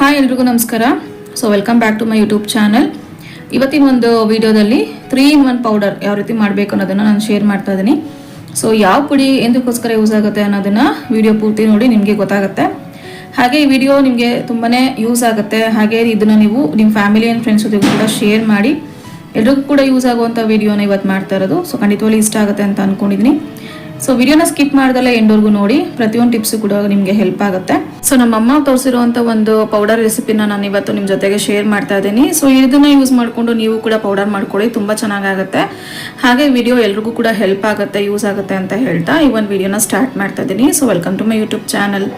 Hi ಎಲ್ರಿಗೂ ನಮಸ್ಕಾರ. So welcome back to my YouTube channel ಇವತ್ತಿನ ಒಂದು ವಿಡಿಯೋದಲ್ಲಿ ತ್ರೀ ಇನ್ ಒನ್ ಪೌಡರ್ ಯಾವ ರೀತಿ ಮಾಡಬೇಕು ಅನ್ನೋದನ್ನು ನಾನು ಶೇರ್ ಮಾಡ್ತಾ ಇದ್ದೀನಿ ಸೊ ಯಾವ ಪುಡಿ ಎಂದಕ್ಕೋಸ್ಕರ ಯೂಸ್ ಆಗುತ್ತೆ ಅನ್ನೋದನ್ನು ವಿಡಿಯೋ ಪೂರ್ತಿ ನೋಡಿ ನಿಮಗೆ ಗೊತ್ತಾಗುತ್ತೆ. ಹಾಗೆ ಈ ವಿಡಿಯೋ ನಿಮಗೆ ತುಂಬಾ ಯೂಸ್ ಆಗುತ್ತೆ. ಹಾಗೆ ಇದನ್ನು ನೀವು ನಿಮ್ಮ ಫ್ಯಾಮಿಲಿ ಆ್ಯಂಡ್ ಫ್ರೆಂಡ್ಸ್ ಜೊತೆ ಕೂಡ ಶೇರ್ ಮಾಡಿ. ಎಲ್ರಿಗೂ ಕೂಡ ಯೂಸ್ ಆಗುವಂಥ ವಿಡಿಯೋನ ಇವತ್ತು ಮಾಡ್ತಾ ಇರೋದು. ಸೊ ಖಂಡಿತವಾಗ್ಲೂ ಇಷ್ಟ ಆಗುತ್ತೆ ಅಂತ ಅಂದ್ಕೊಂಡಿದ್ದೀನಿ ಸೊ ವಿಡಿಯೋನ ಸ್ಕಿಪ್ ಮಾಡ್ದಲ್ಲ ಎಂಡೋರ್ಗು ನೋಡಿ, ಪ್ರತಿಯೊಂದು ಟಿಪ್ಸ್ ಕೂಡ ನಿಮಗೆ ಹೆಲ್ಪ್ ಆಗುತ್ತೆ. ಸೊ ನಮ್ಮ ಅಮ್ಮ ತೋರಿಸಿರುವಂತ ಒಂದು ಪೌಡರ್ ರೆಸಿಪಿನ ನಾನು ಇವತ್ತು ನಿಮ್ಮ ಜೊತೆಗೆ ಶೇರ್ ಮಾಡ್ತಾ ಇದ್ದೀನಿ. ಸೊ ಇದನ್ನ ಯೂಸ್ ಮಾಡಿಕೊಂಡು ನೀವು ಕೂಡ ಪೌಡರ್ ಮಾಡ್ಕೊಳ್ಳಿ, ತುಂಬಾ ಚೆನ್ನಾಗಾಗುತ್ತೆ. ಹಾಗೆ ವಿಡಿಯೋ ಎಲ್ರಿಗೂ ಕೂಡ ಹೆಲ್ಪ್ ಆಗುತ್ತೆ ಯೂಸ್ ಆಗುತ್ತೆ ಅಂತ ಹೇಳ್ತಾ ಈ ಒಂದು ವಿಡಿಯೋನ ಸ್ಟಾರ್ಟ್ ಮಾಡ್ತಾ ಇದ್ದೀನಿ. So welcome to my YouTube channel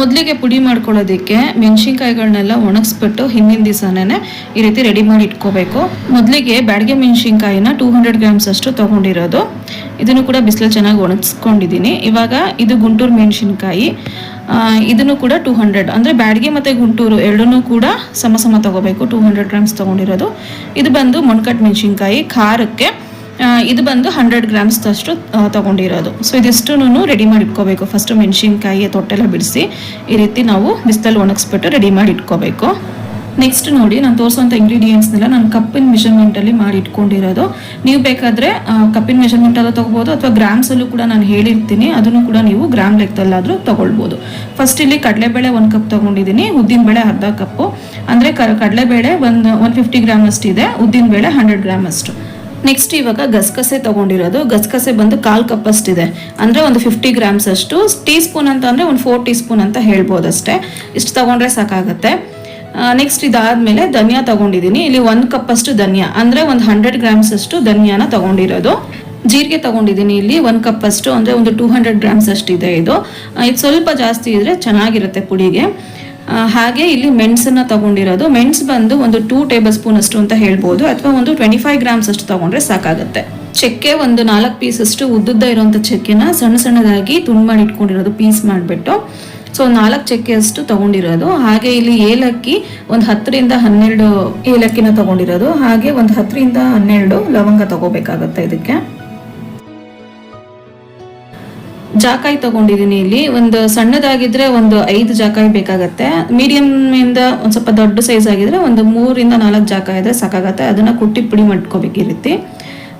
ಮೊದಲಿಗೆ ಪುಡಿ ಮಾಡ್ಕೊಳ್ಳೋದಕ್ಕೆ ಮೆಣಸಿನ್ಕಾಯಿಗಳನ್ನೆಲ್ಲ ಒಣಗಿಸ್ಬಿಟ್ಟು ಹಿಂದಿನ ದಿವಸನೇ ಈ ರೀತಿ ರೆಡಿ ಮಾಡಿ ಇಟ್ಕೋಬೇಕು. ಮೊದಲಿಗೆ ಬ್ಯಾಡಿಗೆ ಮೆಣಸಿನ್ಕಾಯಿನ ಟೂ ಹಂಡ್ರೆಡ್ ಗ್ರಾಮ್ಸ್ ಅಷ್ಟು ತೊಗೊಂಡಿರೋದು. ಇದನ್ನು ಕೂಡ ಬಿಸಿಲು ಚೆನ್ನಾಗಿ ಒಣಗಿಸ್ಕೊಂಡಿದ್ದೀನಿ ಇವಾಗ ಇದು ಗುಂಟೂರು ಮೆಣಸಿನ್ಕಾಯಿ. ಇದನ್ನು ಕೂಡ ಟೂ ಹಂಡ್ರೆಡ್ ಅಂದರೆ ಬ್ಯಾಡಿಗೆ ಮತ್ತು ಗುಂಟೂರು ಎರಡನ್ನೂ ಕೂಡ ಸಮ ಸಮ ತೊಗೋಬೇಕು. ಟೂ ಹಂಡ್ರೆಡ್ ಗ್ರಾಮ್ಸ್ ತೊಗೊಂಡಿರೋದು. ಇದು ಬಂದು ಮೊಣಕಟ್ಟು ಮೆಣಸಿನ್ಕಾಯಿ, ಖಾರಕ್ಕೆ ಇದು ಬಂದು ಹಂಡ್ರೆಡ್ ಗ್ರಾಮ್ಸ್ ತೊಗೊಂಡಿರೋದು ತಗೊಂಡಿರೋದು. ಸೊ ಇದಿಷ್ಟು ರೆಡಿ ಮಾಡಿ ಇಟ್ಕೋಬೇಕು. ಫಸ್ಟು ಮೆಣಸಿನ್ಕಾಯಿ ತೊಟ್ಟೆಲ್ಲ ಬಿಡಿಸಿ ಈ ರೀತಿ ನಾವು ಬಿಸಿಲಲ್ಲಿ ಒಣಗಿಸ್ಬಿಟ್ಟು ರೆಡಿ ಮಾಡಿ ಇಟ್ಕೋಬೇಕು. ನೆಕ್ಸ್ಟ್ ನೋಡಿ, ನಾನು ತೋರಿಸುವಂಥ ಇಂಗ್ರೀಡಿಯೆಂಟ್ಸ್ನೆಲ್ಲ ನಾನು ಕಪ್ಪಿನ ಮೆಷರ್ಮೆಂಟಲ್ಲಿ ಮಾಡಿ ಇಟ್ಕೊಂಡಿರೋದು. ನೀವು ಬೇಕಾದರೆ ಕಪ್ಪಿನ ಮೆಷರ್ಮೆಂಟಲ್ಲೂ ತೊಗೋಬೋದು ಅಥವಾ ಗ್ರಾಮ್ಸಲ್ಲೂ ಕೂಡ ನಾನು ಹೇಳಿರ್ತೀನಿ. ಅದನ್ನು ಕೂಡ ನೀವು ಗ್ರಾಮ್ ಲೆಕ್ಕದಲ್ಲಾದರೂ ತೊಗೊಳ್ಬೋದು. ಫಸ್ಟ್ ಇಲ್ಲಿ ಕಡಲೆಬೇಳೆ ಒಂದು ಕಪ್ ತೊಗೊಂಡಿದ್ದೀನಿ. ಉದ್ದಿನಬೇಳೆ ಅರ್ಧ ಕಪ್ಪು ಅಂದರೆ ಕಡಲೆಬೇಳೆ ಒಂದು ಒನ್ ಫಿಫ್ಟಿ ಗ್ರಾಮ್ ಅಷ್ಟಿದೆ. ಉದ್ದಿನಬೇಳೆ ಹಂಡ್ರೆಡ್ ಗ್ರಾಮ್ ಅಷ್ಟು. ನೆಕ್ಸ್ಟ್ ಇವಾಗ ಗಸಗಸೆ ತಗೊಂಡಿರೋದು. ಗಸಗಸೆ ಬಂದು ಕಾಲು ಕಪ್ ಅಷ್ಟಿದೆ ಅಂದ್ರೆ ಒಂದು ಫಿಫ್ಟಿ ಗ್ರಾಮ್ಸ್ ಅಷ್ಟು. ಟೀ ಸ್ಪೂನ್ ಅಂತ ಅಂದ್ರೆ ಒಂದು ಫೋರ್ ಟೀ ಸ್ಪೂನ್ ಅಂತ ಹೇಳ್ಬೋದು ಅಷ್ಟೇ ಇಷ್ಟು ತಗೊಂಡ್ರೆ ಸಾಕಾಗುತ್ತೆ. ನೆಕ್ಸ್ಟ್ ಇದಾದಮೇಲೆ ಧನಿಯಾ ತಗೊಂಡಿದ್ದೀನಿ ಇಲ್ಲಿ ಒಂದು ಕಪ್ ಅಷ್ಟು ಧನಿಯಾ. ಅಂದ್ರೆ ಒಂದು ಹಂಡ್ರೆಡ್ ಗ್ರಾಮ್ಸ್ ಅಷ್ಟು ಧನಿಯಾನ ತಗೊಂಡಿರೋದು. ಜೀರಿಗೆ ತಗೊಂಡಿದ್ದೀನಿ ಇಲ್ಲಿ ಒಂದು ಕಪ್ ಅಷ್ಟು ಅಂದ್ರೆ ಒಂದು ಟೂ ಹಂಡ್ರೆಡ್ ಗ್ರಾಮ್ಸ್ ಅಷ್ಟಿದೆ ಇದು. ಇದು ಸ್ವಲ್ಪ ಜಾಸ್ತಿ ಇದ್ರೆ ಚೆನ್ನಾಗಿರುತ್ತೆ ಪುಡಿಗೆ. ಹಾಗೆ ಇಲ್ಲಿ ಮೆಣಸನ್ನ ತಗೊಂಡಿರೋದು. ಮೆಣಸು ಬಂದು ಒಂದು ಟೂ ಟೇಬಲ್ ಸ್ಪೂನ್ ಅಷ್ಟು ಅಂತ ಹೇಳ್ಬೋದು. ಅಥವಾ ಒಂದು ಟ್ವೆಂಟಿ ಫೈವ್ ಗ್ರಾಮ್ಸ್ ಅಷ್ಟು ತಗೊಂಡ್ರೆ ಸಾಕಾಗುತ್ತೆ. ಚಕ್ಕೆ ಒಂದು ನಾಲ್ಕು ಪೀಸ್ ಅಷ್ಟು ಉದ್ದುದ್ದ ಇರುವಂತ ಚಕ್ಕೆನ ಸಣ್ಣ ಸಣ್ಣದಾಗಿ ತುಂಡು ಮಾಡಿ ಇಟ್ಕೊಂಡಿರೋದು ಪೀಸ್ ಮಾಡಿಬಿಟ್ಟು. ಸೊ ನಾಲ್ಕು ಚಕ್ಕೆ ಅಷ್ಟು ತಗೊಂಡಿರೋದು. ಹಾಗೆ ಇಲ್ಲಿ ಏಲಕ್ಕಿ ಒಂದು ಹತ್ತರಿಂದ ಹನ್ನೆರಡು ಏಲಕ್ಕಿನ ತಗೊಂಡಿರೋದು. ಹಾಗೆ ಒಂದು ಹತ್ತರಿಂದ ಹನ್ನೆರಡು ಲವಂಗ ತಗೋಬೇಕಾಗತ್ತೆ ಇದಕ್ಕೆ. ಜಾಕಾಯಿ ತಗೊಂಡಿದ್ದೀನಿ ಇಲ್ಲಿ. ಒಂದು ಸಣ್ಣದಾಗಿದ್ರೆ ಒಂದು ಐದು ಜಾಕಾಯಿ ಬೇಕಾಗತ್ತೆ. ಮೀಡಿಯಂ ಇಂದ ಒಂದು ಸ್ವಲ್ಪ ದೊಡ್ಡ ಸೈಜ್ ಆಗಿದ್ರೆ ಒಂದು ಮೂರಿಂದ ನಾಲ್ಕು ಜಾಕಾಯಿ ಇದ್ರೆ ಸಾಕಾಗತ್ತೆ. ಅದನ್ನ ಕುಟ್ಟಿ ಪುಡಿ ಮಾಡ್ಕೋಬೇಕು ಈ ರೀತಿ.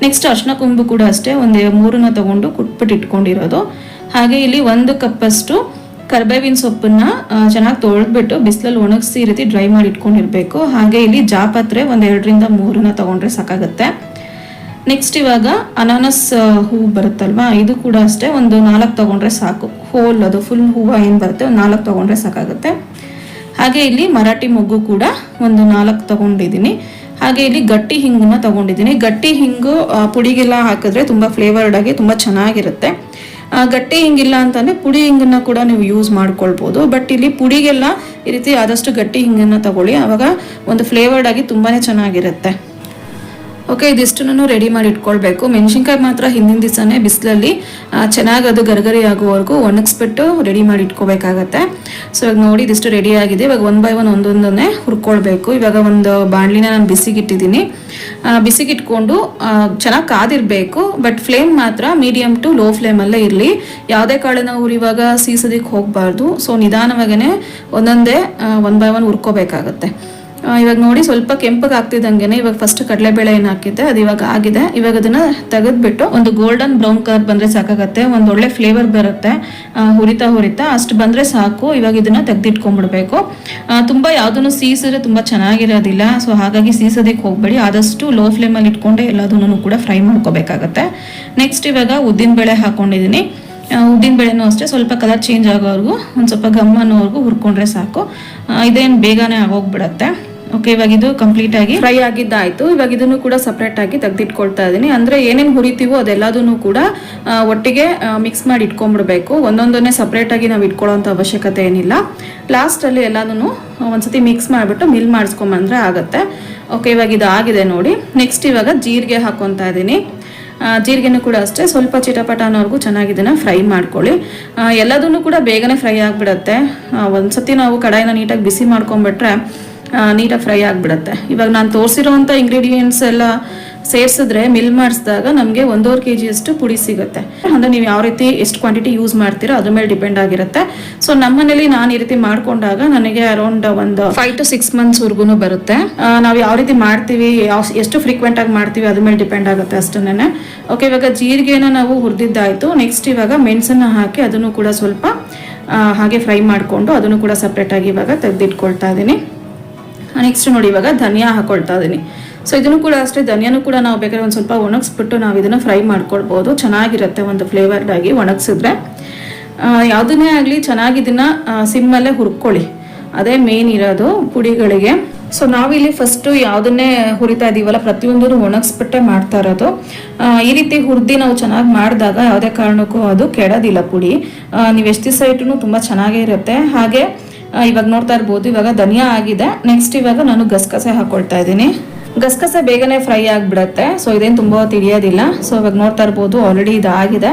ನೆಕ್ಸ್ಟ್ ಅರ್ಶಿನ ಕೊಂಬು ಕೂಡ ಅಷ್ಟೇ. ಒಂದು ಮೂರನ್ನ ತಗೊಂಡು ಕುಟ್ಬಿಟ್ಟು ಇಟ್ಕೊಂಡಿರೋದು. ಹಾಗೆ ಇಲ್ಲಿ ಒಂದು ಕಪ್ಪಷ್ಟು ಕರ್ಬೇವಿನ ಸೊಪ್ಪನ್ನ ಚೆನ್ನಾಗಿ ತೊಳೆದ್ಬಿಟ್ಟು ಬಿಸಿಲಲ್ಲಿ ಒಣಗಿಸಿ ಈ ರೀತಿ ಡ್ರೈ ಮಾಡಿ ಇಟ್ಕೊಂಡಿರ್ಬೇಕು. ಹಾಗೆ ಇಲ್ಲಿ ಜಾಪತ್ರೆ ಒಂದು ಎರಡರಿಂದ ಮೂರನ್ನ ತಗೊಂಡ್ರೆ ಸಾಕಾಗತ್ತೆ. ನೆಕ್ಸ್ಟ್ ಇವಾಗ ಅನಾನಸ್ ಹೂವು ಬರುತ್ತಲ್ವಾ? ಇದು ಕೂಡ ಅಷ್ಟೇ, ಒಂದು ನಾಲ್ಕು ತಗೊಂಡ್ರೆ ಸಾಕು. ಹೋಲ್ ಅದು ಫುಲ್ ಹೂವು ಏನು ಬರುತ್ತೆ, ಒಂದು ನಾಲ್ಕು ತಗೊಂಡ್ರೆ ಸಾಕಾಗುತ್ತೆ. ಹಾಗೆ ಇಲ್ಲಿ ಮರಾಠಿ ಮೊಗ್ಗು ಕೂಡ ಒಂದು ನಾಲ್ಕು ತಗೊಂಡಿದ್ದೀನಿ. ಹಾಗೆ ಇಲ್ಲಿ ಗಟ್ಟಿ ಹಿಂಗನ್ನ ತಗೊಂಡಿದ್ದೀನಿ. ಗಟ್ಟಿ ಹಿಂಗು ಪುಡಿಗೆಲ್ಲ ಹಾಕಿದ್ರೆ ತುಂಬ ಫ್ಲೇವರ್ಡ್ ಆಗಿ ತುಂಬ ಚೆನ್ನಾಗಿರುತ್ತೆ. ಗಟ್ಟಿ ಹಿಂಗಿಲ್ಲ ಅಂತಂದ್ರೆ ಪುಡಿ ಹಿಂಗನ್ನ ಕೂಡ ನೀವು ಯೂಸ್ ಮಾಡ್ಕೊಳ್ಬೋದು. ಬಟ್ ಇಲ್ಲಿ ಪುಡಿಗೆಲ್ಲ ಈ ರೀತಿ ಆದಷ್ಟು ಗಟ್ಟಿ ಹಿಂಗನ್ನ ತಗೊಳ್ಳಿ. ಆವಾಗ ಒಂದು ಫ್ಲೇವರ್ಡ್ ಆಗಿ ತುಂಬಾನೇ ಚೆನ್ನಾಗಿರುತ್ತೆ. ಓಕೆ ಇದಿಷ್ಟನ್ನು ರೆಡಿ ಮಾಡಿ ಇಟ್ಕೊಳ್ಬೇಕು. ಮೆಣಸಿನ್ಕಾಯಿ ಮಾತ್ರ ಹಿಂದಿನ ದಿವಸನೇ ಬಿಸಿಲಲ್ಲಿ ಚೆನ್ನಾಗಿ ಅದು ಗರಗರಿ ಆಗುವವರೆಗೂ ಒಣಗಿಸ್ಬಿಟ್ಟು ರೆಡಿ ಮಾಡಿ ಇಟ್ಕೋಬೇಕಾಗತ್ತೆ. ಸೊ ಇವಾಗ ನೋಡಿ ಇದಿಷ್ಟು ರೆಡಿ ಆಗಿದೆ. ಇವಾಗ ಒನ್ ಬೈ ಒನ್ ಒಂದೊಂದನ್ನೇ ಹುರ್ಕೊಳ್ಬೇಕು. ಇವಾಗ ಒಂದು ಬಾಣಲಿನ ನಾನು ಬಿಸಿಗಿಟ್ಟಿದ್ದೀನಿ. ಬಿಸಿಗಿಟ್ಕೊಂಡು ಚೆನ್ನಾಗಿ ಕಾದಿರಬೇಕು. ಬಟ್ ಫ್ಲೇಮ್ ಮಾತ್ರ ಮೀಡಿಯಮ್ ಟು ಲೋ ಫ್ಲೇಮಲ್ಲೇ ಇರಲಿ. ಯಾವುದೇ ಕಾಳನ್ನ ಹುರಿವಾಗ ಸೀಸೋದಕ್ಕೆ ಹೋಗಬಾರ್ದು. ಸೊ ನಿಧಾನವಾಗೇ ಒಂದೊಂದೇ ಒನ್ ಬೈ ಒನ್ ಹುರ್ಕೋಬೇಕಾಗತ್ತೆ. ಇವಾಗ ನೋಡಿ ಸ್ವಲ್ಪ ಕೆಂಪಗೆ ಆಗ್ತಿದ್ದಂಗೆನೆ ಇವಾಗ ಫಸ್ಟ್ ಕಡಲೆಬೇಳೆ ಏನು ಹಾಕಿದ್ದೆ, ಅದು ಇವಾಗ ಆಗಿದೆ. ಇವಾಗ ಅದನ್ನ ತೆಗೆದ್ಬಿಟ್ಟು ಒಂದು ಗೋಲ್ಡನ್ ಬ್ರೌನ್ ಕಲರ್ ಬಂದ್ರೆ ಸಾಕಾಗತ್ತೆ, ಒಂದು ಒಳ್ಳೆ ಫ್ಲೇವರ್ ಬರುತ್ತೆ. ಹುರಿತಾ ಹುರಿತಾ ಅಷ್ಟು ಬಂದ್ರೆ ಸಾಕು. ಇವಾಗ ಇದನ್ನ ತೆಗೆದಿಟ್ಕೊಂಡ್ಬಿಡ್ಬೇಕು ತುಂಬಾ ಯಾವ್ದನ್ನು ಸೀಸಿದ್ರೆ ತುಂಬಾ ಚೆನ್ನಾಗಿರೋದಿಲ್ಲ. ಸೊ ಹಾಗಾಗಿ ಸೀಸೋದಕ್ಕೆ ಹೋಗ್ಬೇಡಿ. ಆದಷ್ಟು ಲೋ ಫ್ಲೇಮಲ್ಲಿ ಇಟ್ಕೊಂಡೆ ಎಲ್ಲದನ್ನು ಕೂಡ ಫ್ರೈ ಮಾಡ್ಕೋಬೇಕಾಗತ್ತೆ. ನೆಕ್ಸ್ಟ್ ಇವಾಗ ಉದ್ದಿನ ಬೇಳೆ ಹಾಕೊಂಡಿದ್ದೀನಿ ಉದ್ದಿನ ಬೇಳೆನೂ ಅಷ್ಟೇ. ಸ್ವಲ್ಪ ಕಲರ್ ಚೇಂಜ್ ಆಗೋವರೆಗೂ, ಒಂದು ಸ್ವಲ್ಪ ಗಮ್ ಅನ್ನೋವರೆಗೂ ಹುರ್ಕೊಂಡ್ರೆ ಸಾಕು. ಇದೇನು ಬೇಗನೆ ಆಗೋಗ್ಬಿಡತ್ತೆ. ಓಕೆ ಇವಾಗ ಇದು ಕಂಪ್ಲೀಟ್ ಆಗಿ? ಫ್ರೈ ಆಗಿದ್ದಾಯ್ತು. ಇವಾಗ ಇದನ್ನು ಕೂಡ ಸಪ್ರೇಟ್ ಆಗಿ ತೆಗೆದಿಟ್ಕೊಳ್ತಾ ಇದ್ದೀನಿ. ಅಂದ್ರೆ ಏನೇನು ಹುರಿತೀವೋ ಅದೆಲ್ಲದನ್ನು ಕೂಡ ಒಟ್ಟಿಗೆ ಮಿಕ್ಸ್ ಮಾಡಿ ಇಟ್ಕೊಂಡ್ಬಿಡ್ಬೇಕು. ಒಂದೊಂದನ್ನೇ ಸಪ್ರೇಟ್ ಆಗಿ ನಾವು ಇಟ್ಕೊಳ್ಳೋಂಥ ಅವಶ್ಯಕತೆ ಏನಿಲ್ಲ. ಲಾಸ್ಟ್ ಅಲ್ಲಿ ಎಲ್ಲದನ್ನು ಒಂದ್ಸತಿ ಮಿಕ್ಸ್ ಮಾಡಿಬಿಟ್ಟು ಮಿಲ್ ಮಾಡಿಸ್ಕೊಂಬಂದ್ರೆ ಆಗುತ್ತೆ. ಓಕೆ ಇವಾಗ ಇದು ಆಗಿದೆ ನೋಡಿ. ನೆಕ್ಸ್ಟ್ ಇವಾಗ ಜೀರಿಗೆ ಹಾಕೊತಾ ಇದ್ದೀನಿ. ಜೀರಿಗೆನೂ ಕೂಡ ಅಷ್ಟೇ. ಸ್ವಲ್ಪ ಚಿಟಪಟ ಅನ್ನೋರ್ಗು ಚೆನ್ನಾಗಿ ಇದನ್ನ ಫ್ರೈ ಮಾಡ್ಕೊಳ್ಳಿ. ಎಲ್ಲದನ್ನು ಕೂಡ ಬೇಗನೆ ಫ್ರೈ ಆಗಿಬಿಡತ್ತೆ. ಒಂದ್ಸತಿ ನಾವು ಕಡಾಯಿನ ನೀಟಾಗಿ ಬಿಸಿ ಮಾಡ್ಕೊಂಡ್ಬಿಟ್ರೆ ನೀಟಾಗಿ ಫ್ರೈ ಆಗಿಬಿಡುತ್ತೆ. ಇವಾಗ ನಾನು ತೋರಿಸಿರೋವಂಥ ಇಂಗ್ರೀಡಿಯೆಂಟ್ಸ್ ಎಲ್ಲ ಸೇರಿಸಿದ್ರೆ ಮಿಲ್ ಮಾಡಿಸಿದಾಗ ನಮಗೆ ಒಂದೂವರೆ ಕೆ ಜಿಯಷ್ಟು ಪುಡಿ ಸಿಗುತ್ತೆ. ಅಂದರೆ ನೀವು ಯಾವ ರೀತಿ ಎಷ್ಟು ಕ್ವಾಂಟಿಟಿ ಯೂಸ್ ಮಾಡ್ತೀರೋ ಅದ್ರ ಮೇಲೆ ಡಿಪೆಂಡ್ ಆಗಿರುತ್ತೆ. ಸೊ ನಮ್ಮನೇಲಿ ನಾನು ಈ ರೀತಿ ಮಾಡ್ಕೊಂಡಾಗ ನನಗೆ ಅರೌಂಡ್ ಒಂದು ಫೈವ್ ಟು ಸಿಕ್ಸ್ ಮಂತ್ಸ್ವರೆಗೂ ಬರುತ್ತೆ. ನಾವು ಯಾವ ರೀತಿ ಮಾಡ್ತೀವಿ ಎಷ್ಟು ಫ್ರೀಕ್ವೆಂಟ್ ಆಗಿ ಮಾಡ್ತೀವಿ ಅದ್ರ ಮೇಲೆ ಡಿಪೆಂಡ್ ಆಗುತ್ತೆ ಅಷ್ಟನ್ನೇ ಓಕೆ ಇವಾಗ ಜೀರಿಗೆನ ನಾವು ಹುರಿದಿದ್ದಾಯಿತು. ನೆಕ್ಸ್ಟ್ ಇವಾಗ ಮೆಣಸನ್ನ ಹಾಕಿ ಅದನ್ನು ಕೂಡ ಸ್ವಲ್ಪ ಹಾಗೆ ಫ್ರೈ ಮಾಡಿಕೊಂಡು ಅದನ್ನು ಕೂಡ ಸಪ್ರೇಟಾಗಿ ಇವಾಗ ತೆಗೆದಿಟ್ಕೊಳ್ತಾ ಇದ್ದೀನಿ. ನೆಕ್ಸ್ಟ್ ನೋಡಿ ಇವಾಗ ಧನಿಯಾ ಹಾಕೊಳ್ತಾ ಇದ್ದೀನಿ ಸೊ ಇದನ್ನು ಕೂಡ ಅಷ್ಟೇ, ಧನಿಯಾನು ಕೂಡ ನಾವು ಬೇಕಾದ್ರೆ ಒಂದು ಸ್ವಲ್ಪ ಒಣಗಿಸ್ಬಿಟ್ಟು ನಾವು ಇದನ್ನು ಫ್ರೈ ಮಾಡ್ಕೊಳ್ಬೋದು. ಚೆನ್ನಾಗಿರುತ್ತೆ ಒಂದು ಫ್ಲೇವರ್ಡ್ ಆಗಿ ಒಣಗಿಸಿದ್ರೆ. ಯಾವುದನ್ನೇ ಆಗಲಿ ಚೆನ್ನಾಗಿ ಇದನ್ನ ಸಿಮ್ಮಲ್ಲೇ ಹುರ್ಕೊಳ್ಳಿ. ಅದೇ ಮೇನ್ ಇರೋದು ಪುಡಿಗಳಿಗೆ. ಸೊ ನಾವಿಲ್ಲಿ ಫಸ್ಟು ಯಾವುದನ್ನೇ ಹುರಿತಾ ಇದೀವಲ್ಲ, ಪ್ರತಿಯೊಂದನ್ನು ಒಣಗಿಸ್ಬಿಟ್ಟೆ ಮಾಡ್ತಾ ಇರೋದು. ಈ ರೀತಿ ಹುರಿದು ನಾವು ಚೆನ್ನಾಗಿ ಮಾಡಿದಾಗ ಯಾವುದೇ ಕಾರಣಕ್ಕೂ ಅದು ಕೆಡೋದಿಲ್ಲ ಪುಡಿ. ನೀವು ಎಷ್ಟು ದಿವಸ ಇಟ್ಟು ತುಂಬ ಚೆನ್ನಾಗೇ ಇರುತ್ತೆ. ಹಾಗೆ ಇವಾಗ ನೋಡ್ತಾ ಇರ್ಬೋದು. ಇವಾಗ ಧನಿಯಾ ಆಗಿದೆ. ನೆಕ್ಸ್ಟ್ ಇವಾಗ ನಾನು ಗಸಗಸೆ ಹಾಕೊಳ್ತಾ ಇದ್ದೀನಿ. ಗಸಗಸೆ ಬೇಗನೆ ಫ್ರೈ ಆಗಿಬಿಡತ್ತೆ. ಸೊ ಇದೇನು ತುಂಬ ತಿಳಿಯೋದಿಲ್ಲ. ಸೊ ಇವಾಗ ನೋಡ್ತಾ ಇರ್ಬೋದು ಆಲ್ರೆಡಿ ಇದಾಗಿದೆ.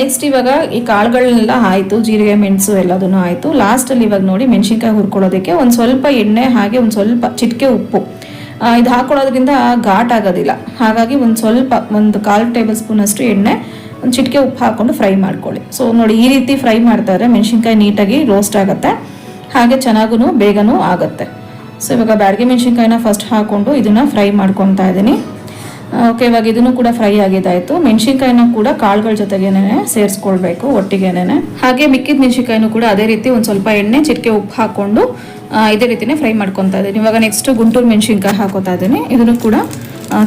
ನೆಕ್ಸ್ಟ್ ಇವಾಗ ಈ ಕಾಳುಗಳನ್ನೆಲ್ಲ ಆಯಿತು. ಜೀರಿಗೆ, ಮೆಣಸು ಎಲ್ಲದನ್ನು ಆಯಿತು. ಲಾಸ್ಟಲ್ಲಿ ಇವಾಗ ನೋಡಿ ಮೆಣಸಿನ್ಕಾಯಿ ಹುರ್ಕೊಳ್ಳೋದಕ್ಕೆ ಒಂದು ಸ್ವಲ್ಪ ಎಣ್ಣೆ ಹಾಗೆ ಒಂದು ಸ್ವಲ್ಪ ಚಿಟಿಕೆ ಉಪ್ಪು. ಇದು ಹಾಕೊಳ್ಳೋದ್ರಿಂದ ಘಾಟ್ ಆಗೋದಿಲ್ಲ. ಹಾಗಾಗಿ ಒಂದು ಸ್ವಲ್ಪ, ಒಂದು ಕಾಲು ಟೇಬಲ್ ಸ್ಪೂನ್ ಅಷ್ಟು ಎಣ್ಣೆ, ಒಂದು ಚಿಟಿಕೆ ಉಪ್ಪು ಹಾಕ್ಕೊಂಡು ಫ್ರೈ ಮಾಡ್ಕೊಳ್ಳಿ. ಸೊ ನೋಡಿ ಈ ರೀತಿ ಫ್ರೈ ಮಾಡ್ತಾರೆ ಮೆಣಸಿನ್ಕಾಯಿ ನೀಟಾಗಿ ರೋಸ್ಟ್ ಆಗುತ್ತೆ. ಹಾಗೆ ಚೆನ್ನಾಗೂ ಬೇಗನೂ ಆಗುತ್ತೆ. ಸೊ ಇವಾಗ ಬ್ಯಾಡಿಗೆ ಮೆಣಸಿನ್ಕಾಯಿನ ಫಸ್ಟ್ ಹಾಕೊಂಡು ಇದನ್ನ ಫ್ರೈ ಮಾಡ್ಕೊತಾ ಇದ್ದೀನಿ. ಓಕೆ ಇವಾಗ ಇದನ್ನು ಕೂಡ ಫ್ರೈ ಆಗಿದ್ದಾಯಿತು. ಮೆಣಸಿನ್ಕಾಯಿನ ಕೂಡ ಕಾಳುಗಳ ಜೊತೆಗೇನೆ ಸೇರಿಸ್ಕೊಳ್ಬೇಕು ಒಟ್ಟಿಗೆನೇ ಹಾಗೆ ಮಿಕ್ಕಿದ ಮೆಣಸಿನ್ಕಾಯಿನೂ ಕೂಡ ಅದೇ ರೀತಿ ಒಂದು ಸ್ವಲ್ಪ ಎಣ್ಣೆ, ಚಿಟಿಕೆ ಉಪ್ಪು ಹಾಕೊಂಡು ಇದೇ ರೀತಿನೇ ಫ್ರೈ ಮಾಡ್ಕೊತಾ ಇದ್ದೀನಿ. ಇವಾಗ ನೆಕ್ಸ್ಟ್ ಗುಂಟೂರು ಮೆಣಸಿನ್ಕಾಯಿ ಹಾಕೋತಾ ಇದ್ದೀನಿ. ಇದನ್ನು ಕೂಡ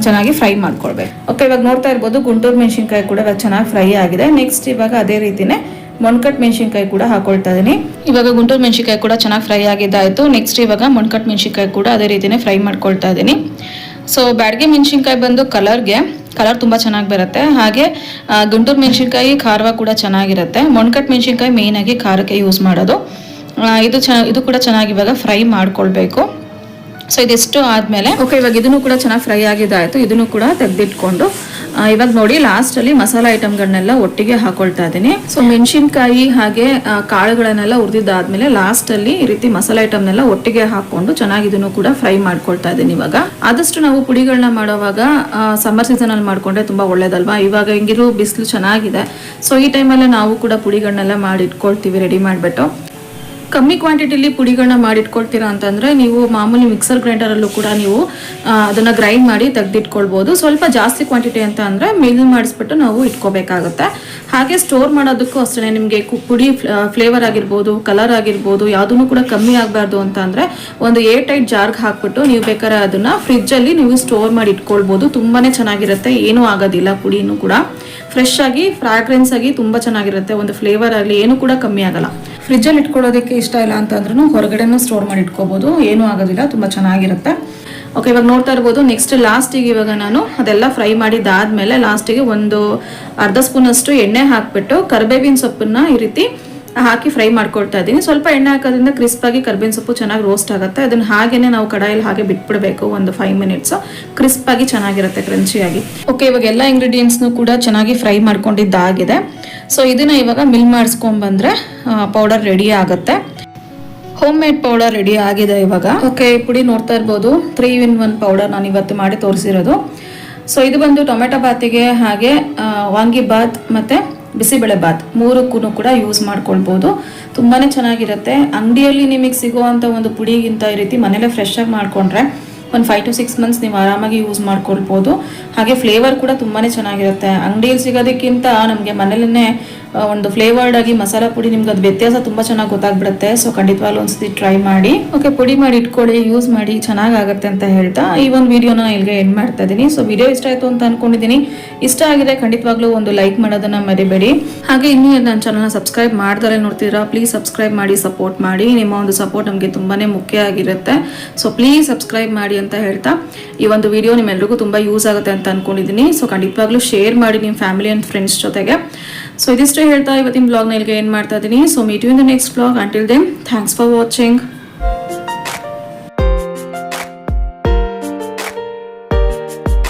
ಚೆನ್ನಾಗಿ ಫ್ರೈ ಮಾಡ್ಕೊಳ್ಬೇಕು. ಓಕೆ ಇವಾಗ ನೋಡ್ತಾ ಇರ್ಬೋದು ಗುಂಟೂರು ಮೆಣಸಿನ್ಕಾಯಿ ಕೂಡ ಚೆನ್ನಾಗಿ ಫ್ರೈ ಆಗಿದೆ. ನೆಕ್ಸ್ಟ್ ಇವಾಗ ಅದೇ ರೀತಿನೇ ಮೊಣ್ಕಟ್ ಮೆಣಸಿನ್ಕಾಯಿ ಕೂಡ ಹಾಕೊಳ್ತಾ ಇದೀನಿ. ಇವಾಗ ಗುಂಟೂರು ಮೆಣಸಿನ್ಕಾಯಿ ಕೂಡ ಚೆನ್ನಾಗಿ ಫ್ರೈ ಆಗಿದ್ದಾಯಿತು. ನೆಕ್ಸ್ಟ್ ಇವಾಗ ಮೊಣಕಟ್ ಮೆಣಸಿನ್ಕಾಯಿ ಕೂಡ ಅದೇ ರೀತಿಯೇ ಫ್ರೈ ಮಾಡ್ಕೊಳ್ತಾ ಇದ್ದೀನಿ ಸೊ ಬ್ಯಾಡ್ಗೆ ಮೆಣಸಿನ್ಕಾಯಿ ಬಂದು ಕಲರ್ಗೆ, ಕಲರ್ ತುಂಬ ಚೆನ್ನಾಗಿ ಬರುತ್ತೆ. ಹಾಗೆ ಗುಂಟೂರು ಮೆಣಸಿನ್ಕಾಯಿ ಖಾರವ ಕೂಡ ಚೆನ್ನಾಗಿರುತ್ತೆ. ಮೊಣ್ಕಟ್ ಮೆಣಸಿನ್ಕಾಯಿ ಮೇಯ್ನಾಗಿ ಖಾರಕ್ಕೆ ಯೂಸ್ ಮಾಡೋದು. ಇದು ಚೆನ್ನ ಇದು ಕೂಡ ಚೆನ್ನಾಗಿ ಇವಾಗ ಫ್ರೈ ಮಾಡ್ಕೊಳ್ಬೇಕು. ಸೊ ಇದೆಷ್ಟು ಆದಮೇಲೆ ಓಕೆ ಇವಾಗ ಇದನ್ನು ಕೂಡ ಚೆನ್ನಾಗಿ ಫ್ರೈ ಆಗಿದ್ದಾಯಿತು ಇದನ್ನು ಕೂಡ ತೆಗೆದಿಟ್ಕೊಂಡು ಇವಾಗ ನೋಡಿ ಲಾಸ್ಟಲ್ಲಿ ಮಸಾಲ ಐಟಮ್ಗಳನ್ನೆಲ್ಲ ಒಟ್ಟಿಗೆ ಹಾಕೊಳ್ತಾ ಇದ್ದೀನಿ ಸೊ ಮೆಣಸಿನ್ಕಾಯಿ ಹಾಗೆ ಕಾಳುಗಳನ್ನೆಲ್ಲ ಹುರಿದಿದ್ದಾದ್ಮೇಲೆ ಲಾಸ್ಟಲ್ಲಿ ಈ ರೀತಿ ಮಸಾಲ ಐಟಮ್ನೆಲ್ಲ ಒಟ್ಟಿಗೆ ಹಾಕೊಂಡು ಚೆನ್ನಾಗಿ ಇದನ್ನು ಕೂಡ ಫ್ರೈ ಮಾಡ್ಕೊಳ್ತಾ ಇದ್ದೀನಿ ಇವಾಗ. ಆದಷ್ಟು ನಾವು ಪುಡಿಗಳನ್ನ ಮಾಡೋವಾಗ ಸಮ್ಮರ್ ಸೀಸನಲ್ಲಿ ಮಾಡ್ಕೊಂಡ್ರೆ ತುಂಬ ಒಳ್ಳೇದಲ್ವಾ? ಇವಾಗ ಹಿಂಗಿರು ಬಿಸಿಲು ಚೆನ್ನಾಗಿದೆ. ಸೊ ಈ ಟೈಮಲ್ಲಿ ನಾವು ಕೂಡ ಪುಡಿಗಳನ್ನೆಲ್ಲ ಮಾಡಿ ಇಟ್ಕೊಳ್ತೀವಿ ರೆಡಿ ಮಾಡಿಬಿಟ್ಟು. ಕಮ್ಮಿ ಕ್ವಾಂಟಿಟಿಲಿ ಪುಡಿಗಳನ್ನ ಮಾಡಿಟ್ಕೊಳ್ತೀರಾ ಅಂತಂದ್ರೆ ನೀವು ಮಾಮೂಲಿ ಮಿಕ್ಸರ್ ಗ್ರೈಂಡರಲ್ಲೂ ಕೂಡ ನೀವು ಅದನ್ನ ಗ್ರೈಂಡ್ ಮಾಡಿ ತೆಗೆದಿಟ್ಕೊಳ್ಬೋದು. ಸ್ವಲ್ಪ ಜಾಸ್ತಿ ಕ್ವಾಂಟಿಟಿ ಅಂತ ಅಂದ್ರೆ ಮಿಲ್ ಮಾಡಿಸ್ಬಿಟ್ಟು ನಾವು ಇಟ್ಕೋಬೇಕಾಗುತ್ತೆ. ಹಾಗೆ ಸ್ಟೋರ್ ಮಾಡೋದಕ್ಕೂ ಅಷ್ಟೇ ನಿಮಗೆ ಪುಡಿ ಫ್ಲೇವರ್ ಆಗಿರ್ಬೋದು ಕಲರ್ ಆಗಿರ್ಬೋದು ಯಾವುದೂ ಕೂಡ ಕಮ್ಮಿ ಆಗಬಾರ್ದು ಅಂತ ಅಂದ್ರೆ ಒಂದು ಏರ್ ಟೈಟ್ ಜಾರ್ಗೆ ಹಾಕ್ಬಿಟ್ಟು ನೀವು ಬೇಕಾದ್ರೆ ಅದನ್ನ ಫ್ರಿಜ್ಜಲ್ಲಿ ನೀವು ಸ್ಟೋರ್ ಮಾಡಿ ಇಟ್ಕೊಳ್ಬೋದು. ತುಂಬಾನೇ ಚೆನ್ನಾಗಿರುತ್ತೆ. ಏನೂ ಆಗೋದಿಲ್ಲ ಪುಡಿನೂ ಕೂಡ. ಫ್ರೆಶ್ ಆಗಿ ಫ್ರಾಗ್ರೆನ್ಸ್ ಆಗಿ ತುಂಬಾ ಚೆನ್ನಾಗಿರುತ್ತೆ. ಒಂದು ಫ್ಲೇವರ್ ಆಗಲಿ ಏನು ಕೂಡ ಕಮ್ಮಿ ಆಗಲ್ಲ. ಫ್ರಿಜ್ಜಲ್ಲಿ ಇಟ್ಕೊಳ್ಳೋದಕ್ಕೆ ಇಷ್ಟ ಇಲ್ಲ ಅಂತಂದ್ರೂ ಹೊರಗಡೆನೂ ಸ್ಟೋರ್ ಮಾಡಿ ಇಟ್ಕೋಬಹುದು ಏನೂ ಆಗೋದಿಲ್ಲ, ತುಂಬ ಚೆನ್ನಾಗಿರುತ್ತೆ. ಓಕೆ ಇವಾಗ ನೋಡ್ತಾ ಇರ್ಬೋದು. ನೆಕ್ಸ್ಟ್ ಲಾಸ್ಟಿಗೆ ಇವಾಗ ನಾನು ಅದೆಲ್ಲ ಫ್ರೈ ಮಾಡಿದ್ದಾದಮೇಲೆ ಲಾಸ್ಟಿಗೆ ಒಂದು ಅರ್ಧ ಸ್ಪೂನ್ ಅಷ್ಟು ಎಣ್ಣೆ ಹಾಕಿಬಿಟ್ಟು ಕರ್ಬೇವಿನ ಸೊಪ್ಪನ್ನ ಈ ರೀತಿ ಹಾಕಿ ಫ್ರೈ ಮಾಡ್ಕೊಳ್ತಾ ಇದ್ದೀನಿ. ಸ್ವಲ್ಪ ಎಣ್ಣೆ ಹಾಕೋದ್ರಿಂದ ಕ್ರಿಸ್ಪಾಗಿ ಕರ್ಬೇವಿನ ಸೊಪ್ಪು ಚೆನ್ನಾಗಿ ರೋಸ್ಟ್ ಆಗುತ್ತೆ. ಅದನ್ನ ಹಾಗೇನೆ ನಾವು ಕಡಾಯಲ್ಲಿ ಹಾಗೆ ಬಿಟ್ಬಿಡ್ಬೇಕು ಒಂದು ಫೈವ್ ಮಿನಿಟ್ಸ್ ಕ್ರಿಸ್ಪ್ ಆಗಿ ಚೆನ್ನಾಗಿರುತ್ತೆ ಕ್ರಂಚಿಯಾಗಿ ಓಕೆ ಇವಾಗ ಎಲ್ಲ ಇಂಗ್ರೀಡಿಯೆಂಟ್ಸ್ನು ಕೂಡ ಚೆನ್ನಾಗಿ ಫ್ರೈ ಮಾಡ್ಕೊಂಡಿದ್ದಾಗಿದೆ. ಸೊ ಇದನ್ನ ಇವಾಗ ಮಿಲ್ ಮಾಡಿಸ್ಕೊಂಡ್ಬಂದ್ರೆ ಪೌಡರ್ ರೆಡಿ ಆಗುತ್ತೆ. ಹೋಮ್ ಮೇಡ್ ಪೌಡರ್ ರೆಡಿ ಆಗಿದೆ ಇವಾಗ. ಓಕೆ ಪುಡಿ ನೋಡ್ತಾ ಇರ್ಬೋದು. ತ್ರೀ ಇನ್ ಒನ್ ಪೌಡರ್ ನಾನು ಇವತ್ತು ಮಾಡಿ ತೋರಿಸಿರೋದು. ಸೊ ಇದು ಬಂದು ಟೊಮೆಟೊ ಬಾತಿಗೆ ಹಾಗೆ ವಾಂಗಿ ಬಾತ್ ಮತ್ತೆ ಬಿಸಿಬೇಳೆ ಬಾತ್ ಮೂರಕ್ಕೂ ಕೂಡ ಯೂಸ್ ಮಾಡ್ಕೊಳ್ಬೋದು. ತುಂಬಾ ಚೆನ್ನಾಗಿರುತ್ತೆ. ಅಂಗಡಿಯಲ್ಲಿ ನಿಮಗೆ ಸಿಗುವಂಥ ಒಂದು ಪುಡಿಗಿಂತ ಈ ರೀತಿ ಮನೇಲೆ ಫ್ರೆಶ್ ಆಗಿ ಮಾಡ್ಕೊಂಡ್ರೆ ಒಂದು ಫೈವ್ ಟು ಸಿಕ್ಸ್ ಮಂತ್ಸ್ ನೀವು ಆರಾಮಾಗಿ ಯೂಸ್ ಮಾಡ್ಕೊಳ್ಬೋದು. ಹಾಗೆ ಫ್ಲೇವರ್ ಕೂಡ ತುಂಬಾ ಚೆನ್ನಾಗಿರುತ್ತೆ. ಅಂಗಡಿಯಲ್ಲಿ ಸಿಗೋದಕ್ಕಿಂತ ನಮಗೆ ಮನೇಲೇ ಒಂದು ಫ್ಲೇವರ್ಡ್ ಆಗಿ ಮಸಾಲ ಪುಡಿ ನಿಮ್ಗೆ ಅದು ವ್ಯತ್ಯಾಸ ತುಂಬ ಚೆನ್ನಾಗಿ ಗೊತ್ತಾಗ್ಬಿಡುತ್ತೆ. ಸೊ ಖಂಡಿತವಾಗ್ಲೂ ಒಂದ್ಸತಿ ಟ್ರೈ ಮಾಡಿ. ಓಕೆ ಪುಡಿ ಮಾಡಿ ಇಟ್ಕೊಳ್ಳಿ ಯೂಸ್ ಮಾಡಿ, ಚೆನ್ನಾಗಾಗುತ್ತೆ ಅಂತ ಹೇಳ್ತಾ ಈ ಒಂದು ವಿಡಿಯೋನ ಇಲ್ಲಿಗೆ ಎಂಡ್ ಮಾಡ್ತಾ ಇದ್ದೀನಿ ಸೊ ವಿಡಿಯೋ ಇಷ್ಟ ಆಯಿತು ಅಂತ ಅನ್ಕೊಂಡಿದ್ದೀನಿ ಇಷ್ಟ ಆಗಿದೆ ಖಂಡಿತವಾಗ್ಲೂ ಒಂದು ಲೈಕ್ ಮಾಡೋದನ್ನ ಮರಿಬೇಡಿ. ಹಾಗೆ ಇನ್ನೂ ನನ್ನ ಚಾನಲ್ನ ಸಬ್ಸ್ಕ್ರೈಬ್ ಮಾಡ್ತಾರೆ ನೋಡ್ತೀರಾ ಪ್ಲೀಸ್ ಸಬ್ಸ್ಕ್ರೈಬ್ ಮಾಡಿ ಸಪೋರ್ಟ್ ಮಾಡಿ. ನಿಮ್ಮ ಒಂದು ಸಪೋರ್ಟ್ ನಮಗೆ ತುಂಬಾನೇ ಮುಖ್ಯ ಆಗಿರುತ್ತೆ. ಸೊ ಪ್ಲೀಸ್ ಸಬ್ಸ್ಕ್ರೈಬ್ ಮಾಡಿ ಅಂತ ಹೇಳ್ತಾ, ಈ ಒಂದು ವಿಡಿಯೋ ನಿಮ್ಮೆಲ್ರಿಗೂ ತುಂಬ ಯೂಸ್ ಆಗುತ್ತೆ ಅಂತ ಅನ್ಕೊಂಡಿದ್ದೀನಿ ಸೊ ಖಂಡಿತವಾಗ್ಲೂ ಶೇರ್ ಮಾಡಿ ನಿಮ್ಮ ಫ್ಯಾಮಿಲಿ ಆ್ಯಂಡ್ ಫ್ರೆಂಡ್ಸ್ ಜೊತೆಗೆ. ಸೊ ಇದಿಷ್ಟು ಹೇಳ್ತಾ ಇವತ್ತಿನ ಬ್ಲಾಗ್ನ ಇಲ್ಲಿಗೆ ಏನು ಮಾಡ್ತಾ ಇದ್ದೀನಿ. So meet you in the next blog until then thanks for watching